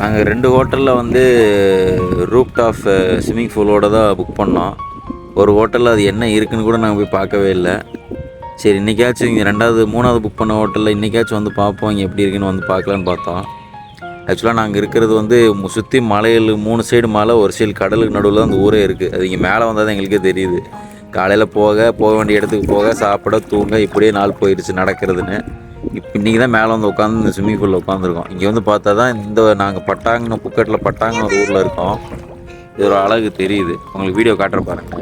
நாங்கள் ரெண்டு ஹோட்டலில் வந்து ரூப் டாப் ஸ்விம்மிங் பூலோட தான் புக் பண்ணோம். ஒரு ஹோட்டலில் அது என்ன இருக்குன்னு கூட நாங்கள் போய் பார்க்கவே இல்லை. சரி இன்றைக்காச்சும் இங்கே ரெண்டாவது மூணாவது புக் பண்ண ஹோட்டலில் இன்றைக்காச்சும் வந்து பார்ப்போம் இங்கே எப்படி இருக்குன்னு வந்து பார்க்கலான்னு பார்த்தோம். ஆக்சுவலாக நாங்கள் இருக்கிறது வந்து சுற்றி மலையில் மூணு சைடு மலை ஒரு சைடு கடலுக்கு நடுவில் தான் அந்த ஊரே இருக்குது அது இங்கே மேலே வந்தால் தான் எங்களுக்கே தெரியுது. காலையில் போக போக வேண்டிய இடத்துக்கு போக சாப்பிட தூங்க இப்படியே நாள் போயிடுச்சு நடக்கிறதுன்னு. இப்போ இன்றைக்கி தான் மேலே வந்து உட்காந்து இந்த ஸ்விம்மிங் பூலில் உட்காந்துருக்கோம் இங்கே வந்து பார்த்தா தான் இந்த நாங்கள் பட்டாங்கன்னு புக்கெட்டில் பட்டாங்கன்னு ஒரு ஊரில் இருக்கோம். இது ஒரு அழகு தெரியுது. உங்களுக்கு வீடியோ காட்டுற பாருங்க.